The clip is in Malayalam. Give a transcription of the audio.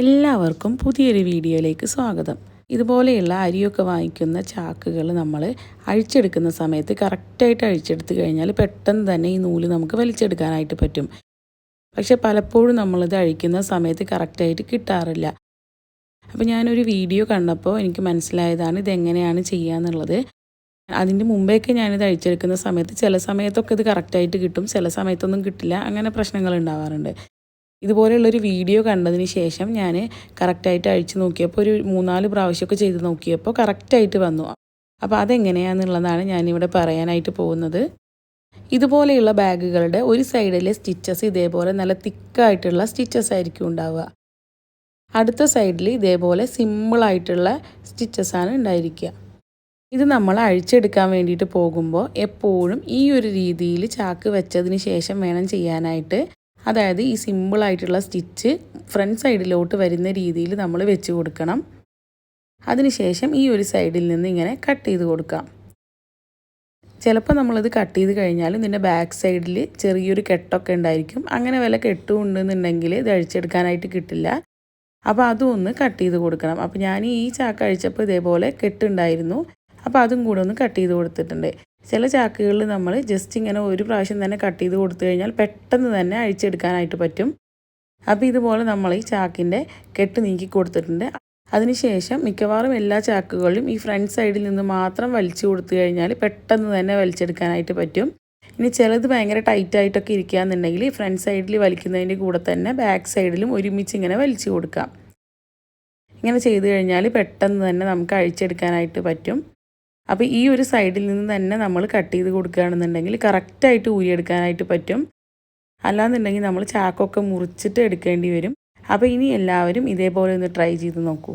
എല്ലാവർക്കും പുതിയൊരു വീഡിയോയിലേക്ക് സ്വാഗതം. ഇതുപോലെയുള്ള അരിയൊക്കെ വാങ്ങിക്കുന്ന ചാക്കുകൾ നമ്മൾ അഴിച്ചെടുക്കുന്ന സമയത്ത് കറക്റ്റായിട്ട് അഴിച്ചെടുത്ത് കഴിഞ്ഞാൽ പെട്ടെന്ന് തന്നെ ഈ നൂൽ നമുക്ക് വലിച്ചെടുക്കാനായിട്ട് പറ്റും. പക്ഷെ പലപ്പോഴും നമ്മളിത് അഴിക്കുന്ന സമയത്ത് കറക്റ്റായിട്ട് കിട്ടാറില്ല. അപ്പോൾ ഞാനൊരു വീഡിയോ കണ്ടപ്പോൾ എനിക്ക് മനസ്സിലായതാണ് ഇതെങ്ങനെയാണ് ചെയ്യാന്നുള്ളത്. അതിന്റെ മുമ്പേയൊക്കെ ഞാനിത് അഴിച്ചെടുക്കുന്ന സമയത്ത് ചില സമയത്തൊക്കെ ഇത് കറക്റ്റായിട്ട് കിട്ടും ചില സമയത്തൊന്നും കിട്ടില്ല അങ്ങനെ പ്രശ്നങ്ങൾ ഉണ്ടാവാറുണ്ട്. ഇതുപോലെയുള്ളൊരു വീഡിയോ കണ്ടതിന് ശേഷം ഞാൻ കറക്റ്റായിട്ട് അഴിച്ചു നോക്കിയപ്പോൾ ഒരു മൂന്നാൽ പ്രാവശ്യമൊക്കെ ചെയ്ത് നോക്കിയപ്പോൾ കറക്റ്റായിട്ട് വന്നു. അപ്പോൾ അതെങ്ങനെയാണെന്നുള്ളതാണ് ഞാനിവിടെ പറയാനായിട്ട് പോകുന്നത്. ഇതുപോലെയുള്ള ബാഗുകളുടെ ഒരു സൈഡിലെ സ്റ്റിച്ചസ് ഇതേപോലെ നല്ല തിക്കായിട്ടുള്ള സ്റ്റിച്ചസ് ആയിരിക്കും ഉണ്ടാവുക. അടുത്ത സൈഡിൽ ഇതേപോലെ സിമ്പിളായിട്ടുള്ള സ്റ്റിച്ചസാണ് ഉണ്ടായിരിക്കുക. ഇത് നമ്മൾ അഴിച്ചെടുക്കാൻ വേണ്ടിയിട്ട് പോകുമ്പോൾ എപ്പോഴും ഈ ഒരു രീതിയിൽ ചാക്ക് വെച്ചതിന് ശേഷം വേണം ചെയ്യാനായിട്ട്. അതായത് ഈ സിമ്പിളായിട്ടുള്ള സ്റ്റിച്ച് ഫ്രണ്ട് സൈഡിലോട്ട് വരുന്ന രീതിയിൽ നമ്മൾ വെച്ച് കൊടുക്കണം. അതിനുശേഷം ഈ ഒരു സൈഡിൽ നിന്ന് ഇങ്ങനെ കട്ട് ചെയ്ത് കൊടുക്കാം. ചിലപ്പോൾ നമ്മളിത് കട്ട് ചെയ്ത് കഴിഞ്ഞാൽ ഇതിന്റെ ബാക്ക് സൈഡിൽ ചെറിയൊരു കെട്ടൊക്കെ ഉണ്ടായിരിക്കും. അങ്ങനെ വല്ല കെട്ടും ഉണ്ടെന്നുണ്ടെങ്കിൽ ഇത് അഴിച്ചെടുക്കാനായിട്ട് കിട്ടില്ല. അപ്പോൾ അതും ഒന്ന് കട്ട് ചെയ്ത് കൊടുക്കണം. അപ്പോൾ ഞാൻ ഈ ചാക്ക് അഴിച്ചപ്പോൾ ഇതേപോലെ കെട്ടുണ്ടായിരുന്നു അപ്പോൾ അതും കൂടെ ഒന്ന് കട്ട് ചെയ്ത് കൊടുത്തിട്ടുണ്ട്. ചില ചാക്കുകളിൽ നമ്മൾ ജസ്റ്റ് ഇങ്ങനെ ഒരു പ്രാവശ്യം തന്നെ കട്ട് ചെയ്ത് കൊടുത്തു കഴിഞ്ഞാൽ പെട്ടെന്ന് തന്നെ അഴിച്ചെടുക്കാനായിട്ട് പറ്റും. അപ്പോൾ ഇതുപോലെ നമ്മൾ ഈ ചാക്കിന്റെ കെട്ട് നീക്കി കൊടുത്തിട്ടുണ്ട്. അതിനുശേഷം മിക്കവാറും എല്ലാ ചാക്കുകളിലും ഈ ഫ്രണ്ട് സൈഡിൽ നിന്ന് മാത്രം വലിച്ചു കൊടുത്തു കഴിഞ്ഞാൽ പെട്ടെന്ന് തന്നെ വലിച്ചെടുക്കാനായിട്ട് പറ്റും. ഇനി ചിലത് ഭയങ്കര ടൈറ്റായിട്ടൊക്കെ ഇരിക്കുകയെന്നുണ്ടെങ്കിൽ ഫ്രണ്ട് സൈഡിൽ വലിക്കുന്നതിന്റെ കൂടെ തന്നെ ബാക്ക് സൈഡിലും ഒരുമിച്ച് ഇങ്ങനെ വലിച്ചു കൊടുക്കാം. ഇങ്ങനെ ചെയ്തു കഴിഞ്ഞാൽ പെട്ടെന്ന് തന്നെ നമുക്ക് അഴിച്ചെടുക്കാനായിട്ട് പറ്റും. അപ്പോൾ ഈ ഒരു സൈഡിൽ നിന്ന് തന്നെ നമ്മൾ കട്ട് ചെയ്ത് കൊടുക്കുകയാണെന്നുണ്ടെങ്കിൽ കറക്റ്റായിട്ട് ഊരിയെടുക്കാനായിട്ട് പറ്റും. അല്ലാന്നുണ്ടെങ്കിൽ നമ്മൾ ചാക്കൊക്കെ മുറിച്ചിട്ട് എടുക്കേണ്ടി വരും. അപ്പോൾ ഇനി എല്ലാവരും ഇതേപോലെ ഒന്ന് ട്രൈ ചെയ്ത് നോക്കൂ.